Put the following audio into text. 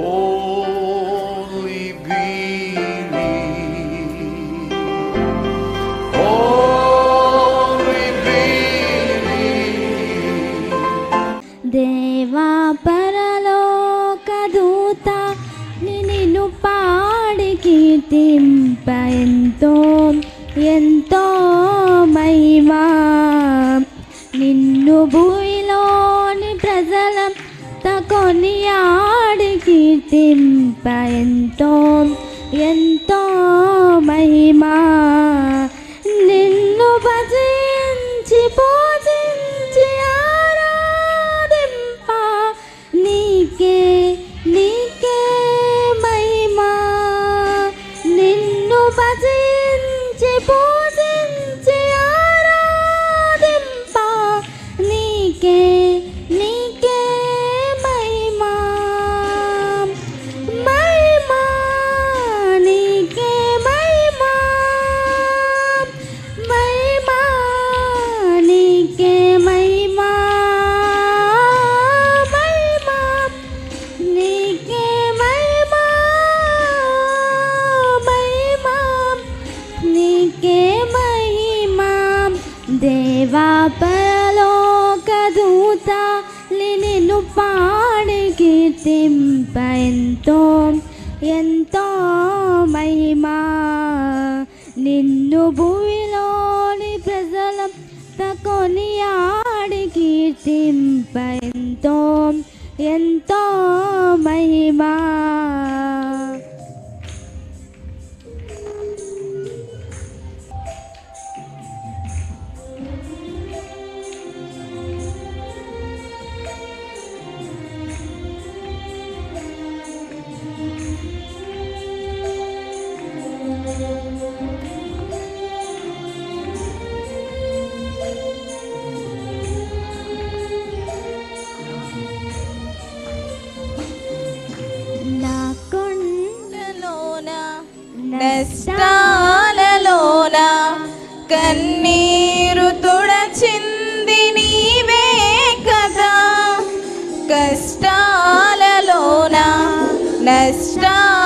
Only believe. Only believe. దేవా పరలోక దూత నిన్ను పాడి కీర్తిం tim và đôi దేవాపలోకదూత నిన్ను పాడి కీర్తింప ఎంతో ఎంతో మహిమా. నిన్ను భూమి నష్టాలలోన కన్నీరు తుడచింది నీవే కదా. కష్టాలలోన నష్టాలలోనా